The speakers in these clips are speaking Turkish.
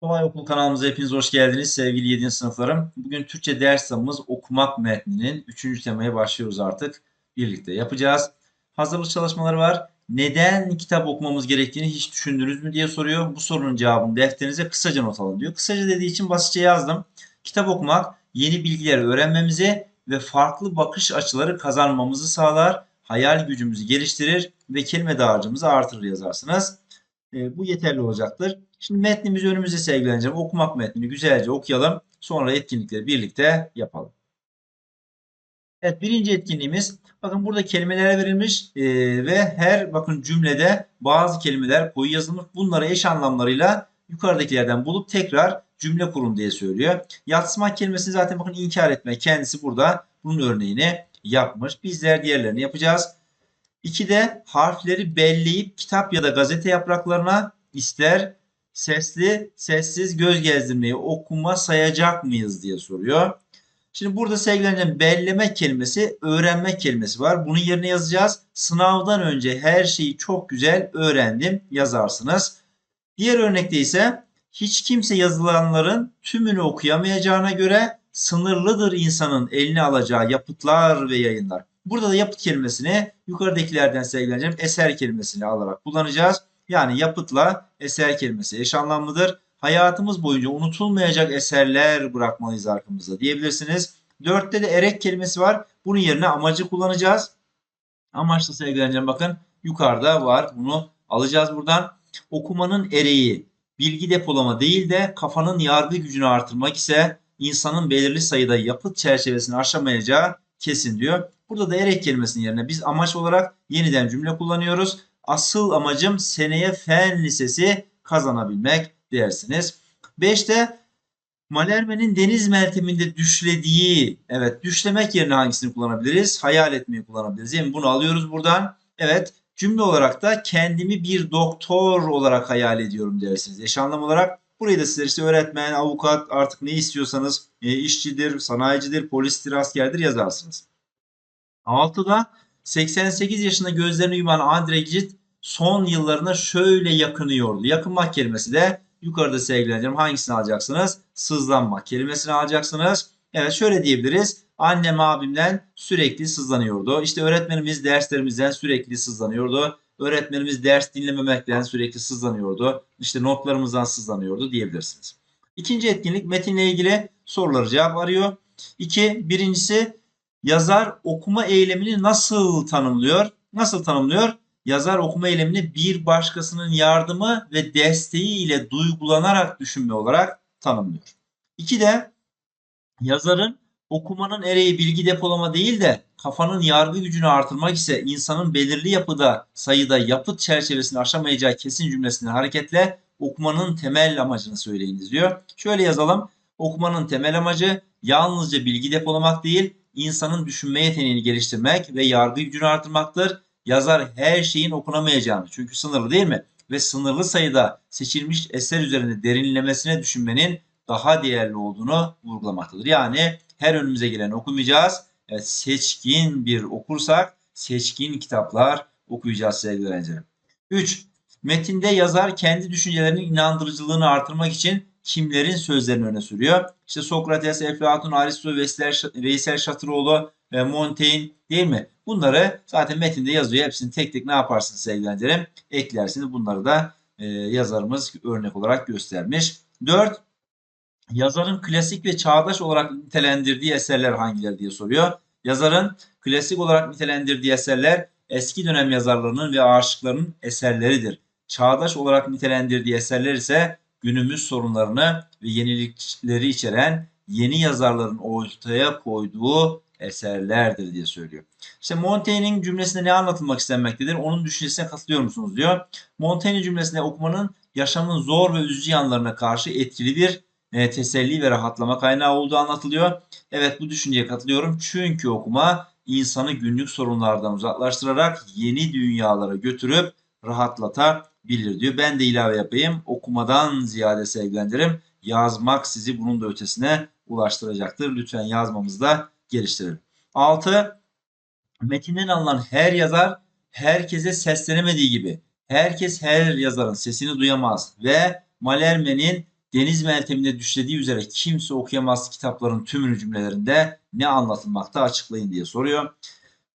Kolay Okul kanalımıza hepiniz hoş geldiniz sevgili 7. sınıflarım. Bugün Türkçe ders kitabımız okumak metninin 3. temaya başlıyoruz artık. Birlikte yapacağız. Hazırlık çalışmaları var. Neden kitap okumamız gerektiğini hiç düşündünüz mü diye soruyor. Bu sorunun cevabını defterinize kısaca not alın diyor. Kısaca dediği için basitçe yazdım. Kitap okumak yeni bilgiler öğrenmemizi ve farklı bakış açıları kazanmamızı sağlar. Hayal gücümüzü geliştirir ve kelime dağarcığımızı artırır yazarsınız. E, bu yeterli olacaktır. Şimdi metnimizi önümüze sevgileneceğim. Okumak metnini güzelce okuyalım. Sonra etkinlikleri birlikte yapalım. Evet birinci etkinliğimiz bakın burada kelimeler verilmiş e, ve her bakın cümlede bazı kelimeler koyu yazılmış. Bunları eş anlamlarıyla yukarıdakilerden bulup tekrar cümle kurun diye söylüyor. Yatsımak kelimesini zaten bakın inkar etme kendisi burada bunun örneğini yapmış. Bizler diğerlerini yapacağız. İkide harfleri belleyip kitap ya da gazete yapraklarına ister sesli, sessiz göz gezdirmeyi okuma sayacak mıyız diye soruyor. Şimdi burada sevgileneceğim belleme kelimesi öğrenmek kelimesi var. Bunun yerine yazacağız. Sınavdan önce her şeyi çok güzel öğrendim yazarsınız. Diğer örnekte ise hiç kimse yazılanların tümünü okuyamayacağına göre sınırlıdır insanın eline alacağı yapıtlar ve yayınlar. Burada da yapıt kelimesini yukarıdakilerden sevgileneceğim eser kelimesini alarak kullanacağız. Yani yapıtla eser kelimesi eş anlamlıdır. Hayatımız boyunca unutulmayacak eserler bırakmalıyız arkamızda diyebilirsiniz. Dörtte de erek kelimesi var. Bunun yerine amacı kullanacağız. Amaçla sevgileneceğim bakın yukarıda var. Bunu alacağız buradan. Okumanın ereği bilgi depolama değil de kafanın yargı gücünü artırmak ise insanın belirli sayıda yapıt çerçevesini aşamayacağı kesin diyor. Burada da erek kelimesinin yerine biz amaç olarak yeniden cümle kullanıyoruz. Asıl amacım seneye fen lisesi kazanabilmek dersiniz. 5'te Malerme'nin deniz melteminde düşlediği, evet düşlemek yerine hangisini kullanabiliriz? Hayal etmeyi kullanabiliriz. Yani bunu alıyoruz buradan. Evet cümle olarak da kendimi bir doktor olarak hayal ediyorum dersiniz. Eş anlam olarak burayı da sizler işte öğretmen, avukat artık ne istiyorsanız e, işçidir, sanayicidir, polistir, askerdir yazarsınız. 6'da 88 yaşında gözlerini yuman Andre Gide son yıllarına şöyle yakınıyordu. Yakınmak kelimesi de yukarıda sevgileneceğim. Hangisini alacaksınız? Sızlanmak kelimesini alacaksınız. Evet şöyle diyebiliriz. Annem abimden sürekli sızlanıyordu. İşte öğretmenimiz derslerimizden sürekli sızlanıyordu. Öğretmenimiz ders dinlememekten sürekli sızlanıyordu. İşte notlarımızdan sızlanıyordu diyebilirsiniz. İkinci etkinlik metinle ilgili soruları cevap arıyor. İki, birincisi yazar okuma eylemini nasıl tanımlıyor? Nasıl tanımlıyor? Yazar okuma eylemini bir başkasının yardımı ve desteği ile duygulanarak düşünme olarak tanımlıyor. İki de yazarın okumanın ereği bilgi depolama değil de kafanın yargı gücünü artırmak ise insanın belirli yapıda sayıda yapıt çerçevesini aşamayacağı kesin cümlesinden hareketle okumanın temel amacını söyleyiniz diyor. Şöyle yazalım. Okumanın temel amacı yalnızca bilgi depolamak değil, insanın düşünme yeteneğini geliştirmek ve yargı gücünü artırmaktır. Yazar her şeyin okunamayacağını çünkü sınırlı değil mi? Ve sınırlı sayıda seçilmiş eser üzerinde derinlemesine düşünmenin daha değerli olduğunu vurgulamaktadır. Yani her önümüze gelen okumayacağız. Evet, seçkin bir okursak seçkin kitaplar okuyacağız sevgili öğrencilerim. 3. Metinde yazar kendi düşüncelerinin inandırıcılığını artırmak için kimlerin sözlerini öne sürüyor? İşte Sokrates, Eflatun, Aristo, Veysel Şatıroğlu, Montaigne değil mi? Bunları zaten metinde yazıyor. Hepsini tek tek ne yaparsınız sevgili öğrencilerim? Eklersiniz. Bunları da yazarımız örnek olarak göstermiş. 4. Yazarın klasik ve çağdaş olarak nitelendirdiği eserler hangileri diye soruyor. Yazarın klasik olarak nitelendirdiği eserler eski dönem yazarlarının ve aşıklarının eserleridir. Çağdaş olarak nitelendirdiği eserler ise günümüz sorunlarını ve yenilikleri içeren yeni yazarların ortaya koyduğu eserlerdir diye söylüyor. İşte Montaigne'in cümlesinde ne anlatılmak istenmektedir? Onun düşüncesine katılıyor musunuz diyor. Montaigne cümlesinde okumanın yaşamın zor ve üzücü yanlarına karşı etkili bir e, teselli ve rahatlama kaynağı olduğu anlatılıyor. Evet bu düşünceye katılıyorum. Çünkü okuma insanı günlük sorunlardan uzaklaştırarak yeni dünyalara götürüp rahatlatabilir diyor. Ben de ilave yapayım. Okumadan ziyade sevgilendirim. Yazmak sizi bunun da ötesine ulaştıracaktır. Lütfen yazmamızda geliştirelim. 6. Metinden alınan her yazar herkese seslenemediği gibi Herkes her yazarın sesini duyamaz ve Malerme'nin deniz melteminde düşlediği üzere kimse okuyamaz kitapların tümünü cümlelerinde ne anlatılmakta açıklayın diye soruyor.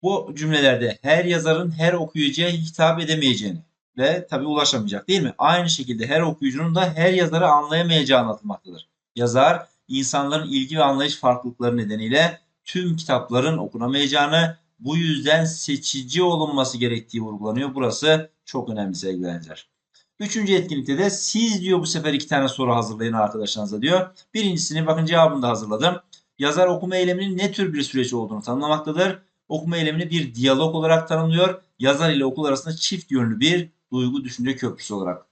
Bu cümlelerde her yazarın her okuyucuya hitap edemeyeceğini ve tabi ulaşamayacak değil mi? Aynı şekilde her okuyucunun da her yazarı anlayamayacağı anlatılmaktadır. Yazar insanların ilgi ve anlayış farklılıkları nedeniyle tüm kitapların okunamayacağını bu yüzden seçici olunması gerektiği vurgulanıyor. Burası çok önemli sevgili. Üçüncü etkinlikte de siz diyor bu sefer iki tane soru hazırlayın arkadaşlarınıza diyor. Birincisini bakın cevabını da hazırladım. Yazar okuma eyleminin ne tür bir süreç olduğunu tanımlamaktadır. Okuma eylemini bir diyalog olarak tanımlıyor. Yazar ile okul arasında çift yönlü bir duygu düşünce köprüsü olarak.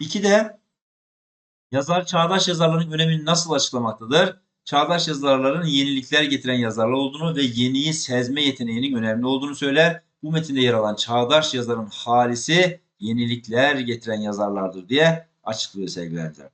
İki de yazar çağdaş yazarların önemini nasıl açıklamaktadır? Çağdaş yazarların yenilikler getiren yazarlar olduğunu ve yeniyi sezme yeteneğinin önemli olduğunu söyler. Bu metinde yer alan çağdaş yazarın halisi yenilikler getiren yazarlardır diye açıklıyor sevgili öğrenciler.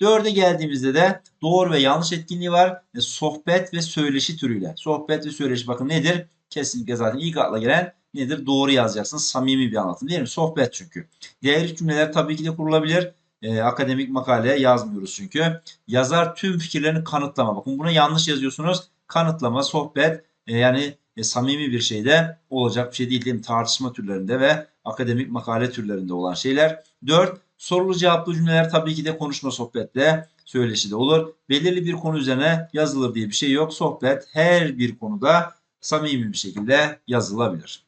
Dörde geldiğimizde de doğru ve yanlış etkinliği var. E, sohbet ve söyleşi türüyle. Sohbet ve söyleşi bakın nedir? Kesinlikle zaten ilk akla gelen nedir? Doğru yazacaksınız. Samimi bir anlatım değil mi? Sohbet çünkü. Diğer cümleler tabii ki de kurulabilir. E, akademik makale yazmıyoruz çünkü. Yazar tüm fikirlerini kanıtlama. Bakın bunu yanlış yazıyorsunuz. Kanıtlama, sohbet e, yani e, samimi bir şeyde olacak bir şey değil değil mi? Tartışma türlerinde ve akademik makale türlerinde olan şeyler. 4. Sorulu cevaplı cümleler tabii ki de konuşma sohbetle söyleşi de olur. Belirli bir konu üzerine yazılır diye bir şey yok. Sohbet her bir konuda samimi bir şekilde yazılabilir.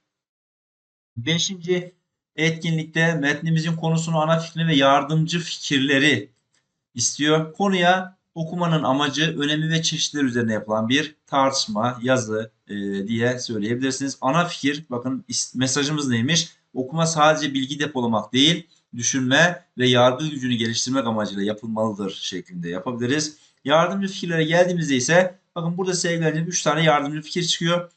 Beşinci etkinlikte metnimizin konusunu, ana fikrini ve yardımcı fikirleri istiyor. Konuya okumanın amacı, önemi ve çeşitleri üzerine yapılan bir tartışma, yazı e, diye söyleyebilirsiniz. Ana fikir, bakın mesajımız neymiş? Okuma sadece bilgi depolamak değil, düşünme ve yargı gücünü geliştirmek amacıyla yapılmalıdır şeklinde yapabiliriz. Yardımcı fikirlere geldiğimizde ise bakın burada sevgili 3 tane yardımcı fikir çıkıyor.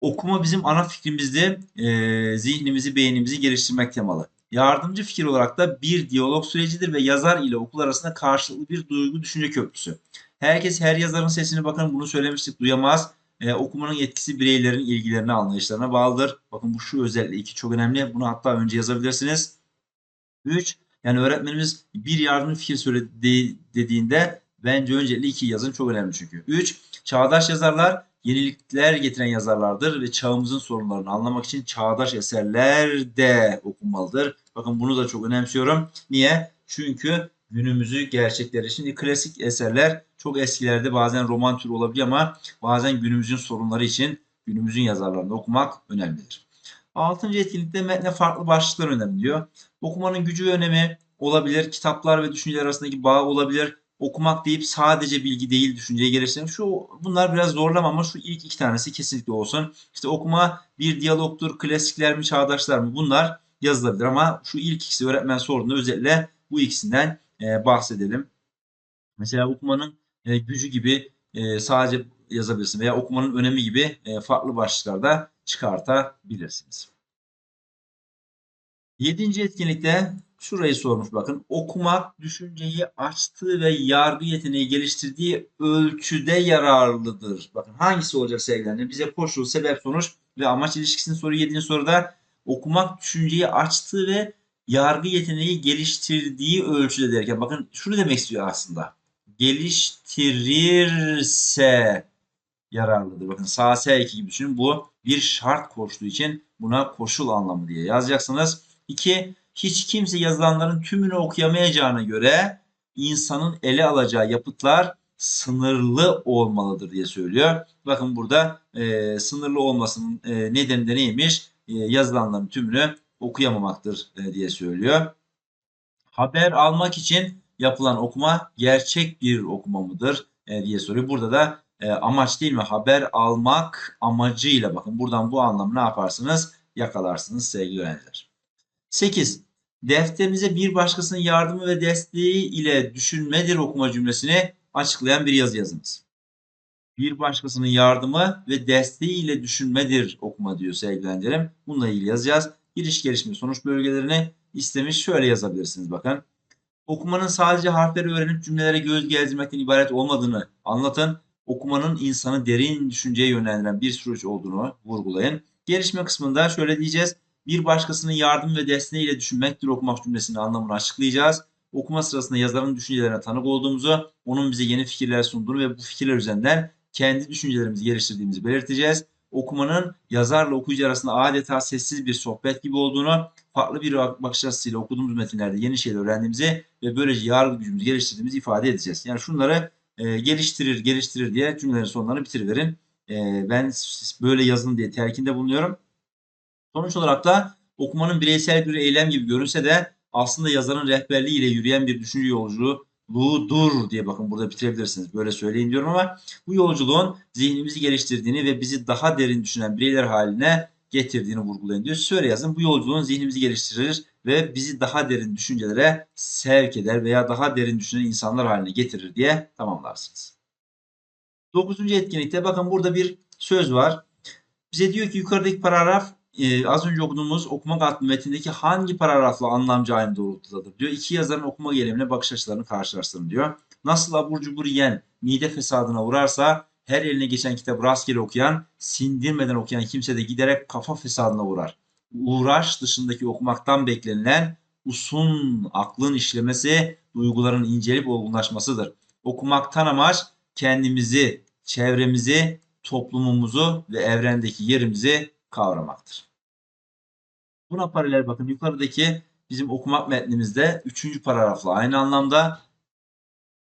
Okuma bizim ana fikrimizde e, zihnimizi, beynimizi geliştirmek temalı. Yardımcı fikir olarak da bir diyalog sürecidir ve yazar ile okul arasında karşılıklı bir duygu düşünce köprüsü. Herkes her yazarın sesini bakın bunu söylemiştik duyamaz. Ee, okumanın etkisi bireylerin ilgilerine anlayışlarına bağlıdır. Bakın bu şu özelliği iki çok önemli. Bunu hatta önce yazabilirsiniz. 3. Yani öğretmenimiz bir yardımcı fikir söyledi dediğinde bence öncelikle iki yazın çok önemli çünkü. 3. Çağdaş yazarlar yenilikler getiren yazarlardır ve çağımızın sorunlarını anlamak için çağdaş eserler de okunmalıdır. Bakın bunu da çok önemsiyorum. Niye? Çünkü günümüzü gerçekleri. Şimdi klasik eserler çok eskilerde bazen roman türü olabiliyor ama bazen günümüzün sorunları için günümüzün yazarlarını okumak önemlidir. Altıncı etkinlikte metne farklı başlıklar önemli diyor. Okumanın gücü ve önemi olabilir. Kitaplar ve düşünceler arasındaki bağ olabilir okumak deyip sadece bilgi değil düşünceye gelirsin. Şu bunlar biraz zorlama ama şu ilk iki tanesi kesinlikle olsun. İşte okuma bir diyalogtur, klasikler mi, çağdaşlar mı bunlar yazılabilir ama şu ilk ikisi öğretmen sorduğunda özellikle bu ikisinden e, bahsedelim. Mesela okumanın e, gücü gibi e, sadece yazabilirsin veya okumanın önemi gibi e, farklı başlıklarda çıkartabilirsiniz. Yedinci etkinlikte Şurayı sormuş bakın. Okumak düşünceyi açtığı ve yargı yeteneği geliştirdiği ölçüde yararlıdır. Bakın hangisi olacak sevgilerine? Bize koşul, sebep, sonuç ve amaç ilişkisini soru 7. soruda okumak düşünceyi açtığı ve yargı yeteneği geliştirdiği ölçüde derken bakın şunu demek istiyor aslında. Geliştirirse yararlıdır. Bakın sağ S2 gibi düşünün. Bu bir şart koştuğu için buna koşul anlamı diye yazacaksınız. 2 hiç kimse yazılanların tümünü okuyamayacağına göre insanın ele alacağı yapıtlar sınırlı olmalıdır diye söylüyor. Bakın burada e, sınırlı olmasının e, nedeni de neymiş? E, yazılanların tümünü okuyamamaktır e, diye söylüyor. Haber almak için yapılan okuma gerçek bir okuma mıdır e, diye soruyor. Burada da e, amaç değil mi? Haber almak amacıyla bakın buradan bu anlamı ne yaparsınız? Yakalarsınız sevgili öğrenciler. 8. Defterinize bir başkasının yardımı ve desteği ile düşünmedir okuma cümlesini açıklayan bir yazı yazınız. Bir başkasının yardımı ve desteği ile düşünmedir okuma diyor sevgilendirim. Bununla ilgili yazacağız. Giriş gelişme sonuç bölgelerini istemiş şöyle yazabilirsiniz bakın. Okumanın sadece harfleri öğrenip cümlelere göz gezdirmekten ibaret olmadığını anlatın. Okumanın insanı derin düşünceye yönlendiren bir süreç olduğunu vurgulayın. Gelişme kısmında şöyle diyeceğiz Bir başkasının yardım ve desteğiyle düşünmektir okumak cümlesinin anlamını açıklayacağız. Okuma sırasında yazarın düşüncelerine tanık olduğumuzu, onun bize yeni fikirler sunduğunu ve bu fikirler üzerinden kendi düşüncelerimizi geliştirdiğimizi belirteceğiz. Okumanın yazarla okuyucu arasında adeta sessiz bir sohbet gibi olduğunu, farklı bir bakış açısıyla okuduğumuz metinlerde yeni şeyler öğrendiğimizi ve böylece yargı gücümüzü geliştirdiğimizi ifade edeceğiz. Yani şunları e, geliştirir, geliştirir diye cümlelerin sonlarını bitiriverin. E, ben böyle yazın diye telkinde bulunuyorum. Sonuç olarak da okumanın bireysel bir eylem gibi görünse de aslında yazarın rehberliğiyle yürüyen bir düşünce yolculuğudur diye bakın burada bitirebilirsiniz. Böyle söyleyin diyorum ama bu yolculuğun zihnimizi geliştirdiğini ve bizi daha derin düşünen bireyler haline getirdiğini vurgulayın diyor. Şöyle yazın bu yolculuğun zihnimizi geliştirir ve bizi daha derin düşüncelere sevk eder veya daha derin düşünen insanlar haline getirir diye tamamlarsınız. Dokuzuncu etkinlikte bakın burada bir söz var. Bize diyor ki yukarıdaki paragraf e, az önce okuduğumuz okumak adlı metindeki hangi paragrafla anlamcı aynı doğrultudadır diyor. İki yazarın okuma geylemine bakış açılarını karşılaştırın diyor. Nasıl abur cubur yiyen mide fesadına uğrarsa her eline geçen kitabı rastgele okuyan, sindirmeden okuyan kimse de giderek kafa fesadına uğrar. Uğraş dışındaki okumaktan beklenilen usun, aklın işlemesi, duyguların incelip olgunlaşmasıdır. Okumaktan amaç kendimizi, çevremizi, toplumumuzu ve evrendeki yerimizi kavramaktır. Buna paralel bakın yukarıdaki bizim okumak metnimizde üçüncü paragrafla aynı anlamda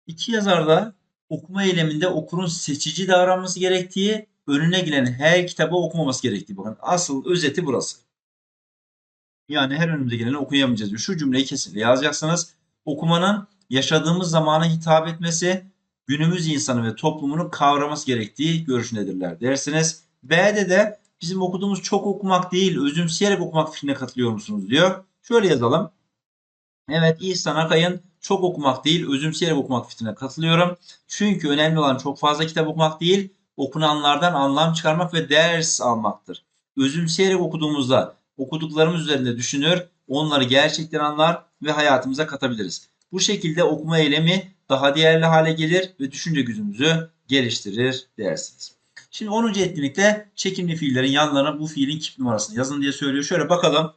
iki yazarda okuma eyleminde okurun seçici davranması gerektiği, önüne gelen her kitabı okumaması gerektiği. Bakın asıl özeti burası. Yani her önümüze geleni okuyamayacağız diyor. Şu cümleyi kesinlikle yazacaksınız. Okumanın yaşadığımız zamana hitap etmesi, günümüz insanı ve toplumunu kavraması gerektiği görüşündedirler dersiniz. B'de de bizim okuduğumuz çok okumak değil, özümseyerek okumak fikrine katılıyor musunuz diyor. Şöyle yazalım. Evet İhsan Akay'ın çok okumak değil, özümseyerek okumak fikrine katılıyorum. Çünkü önemli olan çok fazla kitap okumak değil, okunanlardan anlam çıkarmak ve ders almaktır. Özümseyerek okuduğumuzda okuduklarımız üzerinde düşünür, onları gerçekten anlar ve hayatımıza katabiliriz. Bu şekilde okuma eylemi daha değerli hale gelir ve düşünce gücümüzü geliştirir dersiniz. Şimdi 10. etkinlikte çekimli fiillerin yanlarına bu fiilin kip numarasını yazın diye söylüyor. Şöyle bakalım.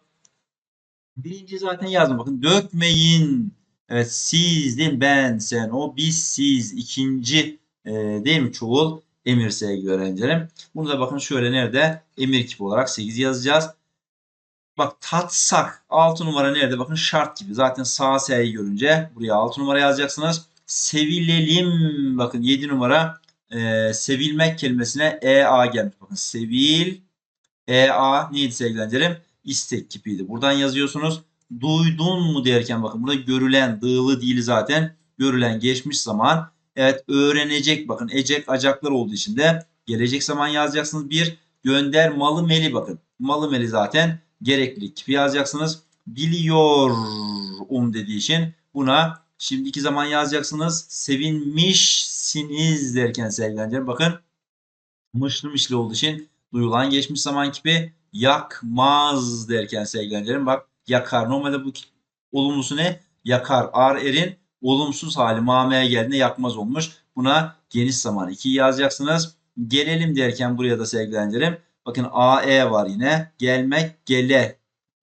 Birinci zaten yazdım. Bakın dökmeyin. Evet siz değil mi? Ben, sen, o, biz, siz. İkinci e, değil mi? Çoğul emir sevgili öğrencilerim. Bunu da bakın şöyle nerede? Emir kipi olarak 8 yazacağız. Bak tatsak 6 numara nerede? Bakın şart gibi. Zaten sağ S'yi görünce buraya 6 numara yazacaksınız. Sevilelim. Bakın 7 numara e, sevilmek kelimesine EA gelmiş. Bakın sevil EA neydi sevgili İstek kipiydi. Buradan yazıyorsunuz. Duydun mu derken bakın burada görülen dığlı değil zaten. Görülen geçmiş zaman. Evet öğrenecek bakın ecek acaklar olduğu için de gelecek zaman yazacaksınız. Bir gönder malı meli bakın. Malı meli zaten gerekli kipi yazacaksınız. Biliyor um dediği için buna şimdiki zaman yazacaksınız. Sevinmişsiniz derken sevgili bakın mışlı mışlı olduğu için duyulan geçmiş zaman kipi yakmaz derken sevgili bak yakar. Normalde bu olumlusu ne? Yakar. Ar erin olumsuz hali mameye geldiğinde yakmaz olmuş. Buna geniş zaman 2 yazacaksınız. Gelelim derken buraya da sevgili bakın AE var yine. Gelmek gele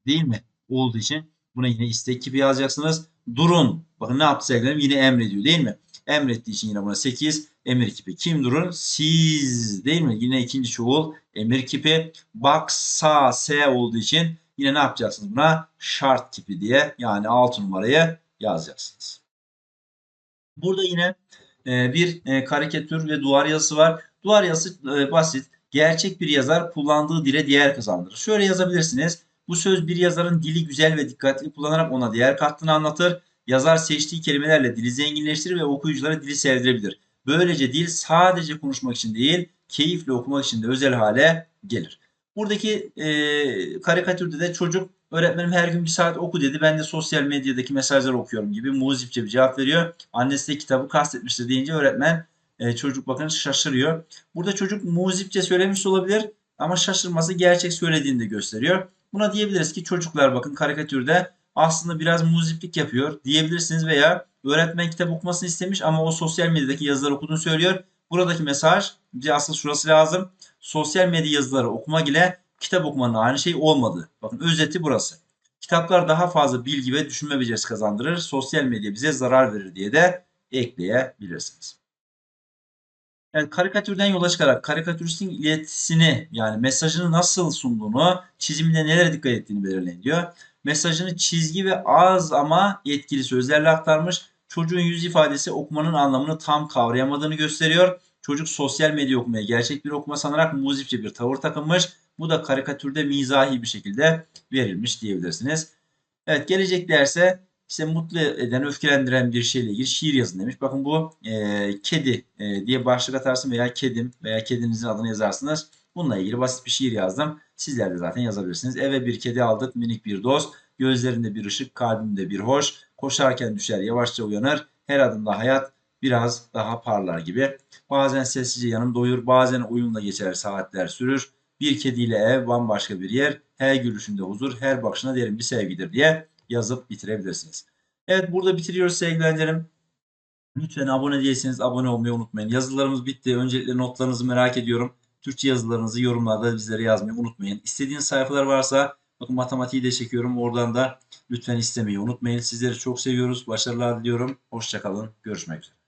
değil mi? Olduğu için buna yine istek gibi yazacaksınız. Durun. Bakın ne yaptı sevgilerim? Yine emrediyor değil mi? Emrettiği için yine buna 8 emir kipi. Kim durun? Siz değil mi? Yine ikinci çoğul emir kipi. Bak sağ S olduğu için yine ne yapacaksınız buna? Şart kipi diye yani 6 numarayı yazacaksınız. Burada yine e, bir e, karikatür ve duvar yazısı var. Duvar yazısı e, basit. Gerçek bir yazar kullandığı dile değer kazandırır. Şöyle yazabilirsiniz. Bu söz bir yazarın dili güzel ve dikkatli kullanarak ona değer kattığını anlatır. Yazar seçtiği kelimelerle dili zenginleştirir ve okuyuculara dili sevdirebilir. Böylece dil sadece konuşmak için değil, keyifle okumak için de özel hale gelir. Buradaki e, karikatürde de çocuk öğretmenim her gün bir saat oku dedi. Ben de sosyal medyadaki mesajları okuyorum gibi muzipçe bir cevap veriyor. Annesi de kitabı kastetmiştir deyince öğretmen e, çocuk bakın şaşırıyor. Burada çocuk muzipçe söylemiş olabilir ama şaşırması gerçek söylediğini de gösteriyor. Buna diyebiliriz ki çocuklar bakın karikatürde aslında biraz muziplik yapıyor diyebilirsiniz veya öğretmen kitap okumasını istemiş ama o sosyal medyadaki yazıları okuduğunu söylüyor. Buradaki mesaj bize asıl şurası lazım. Sosyal medya yazıları okumak ile kitap okumanın aynı şey olmadığı. Bakın özeti burası. Kitaplar daha fazla bilgi ve düşünme becerisi kazandırır. Sosyal medya bize zarar verir diye de ekleyebilirsiniz. Evet, karikatürden yola çıkarak karikatüristin iletisini yani mesajını nasıl sunduğunu, çiziminde nelere dikkat ettiğini belirleyin diyor. Mesajını çizgi ve az ama etkili sözlerle aktarmış. Çocuğun yüz ifadesi okumanın anlamını tam kavrayamadığını gösteriyor. Çocuk sosyal medya okumaya gerçek bir okuma sanarak muzipçe bir tavır takınmış. Bu da karikatürde mizahi bir şekilde verilmiş diyebilirsiniz. Evet gelecek derse işte mutlu eden, öfkelendiren bir şeyle ilgili şiir yazın demiş. Bakın bu e, kedi e, diye başlık atarsın veya kedim veya kedinizin adını yazarsınız. Bununla ilgili basit bir şiir yazdım. Sizler de zaten yazabilirsiniz. Eve bir kedi aldık, minik bir dost. Gözlerinde bir ışık, kalbinde bir hoş. Koşarken düşer, yavaşça uyanır. Her adımda hayat biraz daha parlar gibi. Bazen sessizce yanımda uyur, bazen oyunla geçer, saatler sürür. Bir kediyle ev bambaşka bir yer. Her gülüşünde huzur, her bakışına derin bir sevgidir diye yazıp bitirebilirsiniz. Evet burada bitiriyoruz sevgili öğrencilerim. Lütfen abone değilseniz abone olmayı unutmayın. Yazılarımız bitti. Öncelikle notlarınızı merak ediyorum. Türkçe yazılarınızı yorumlarda bizlere yazmayı unutmayın. İstediğiniz sayfalar varsa bakın matematiği de çekiyorum. Oradan da lütfen istemeyi unutmayın. Sizleri çok seviyoruz. Başarılar diliyorum. Hoşçakalın. Görüşmek üzere.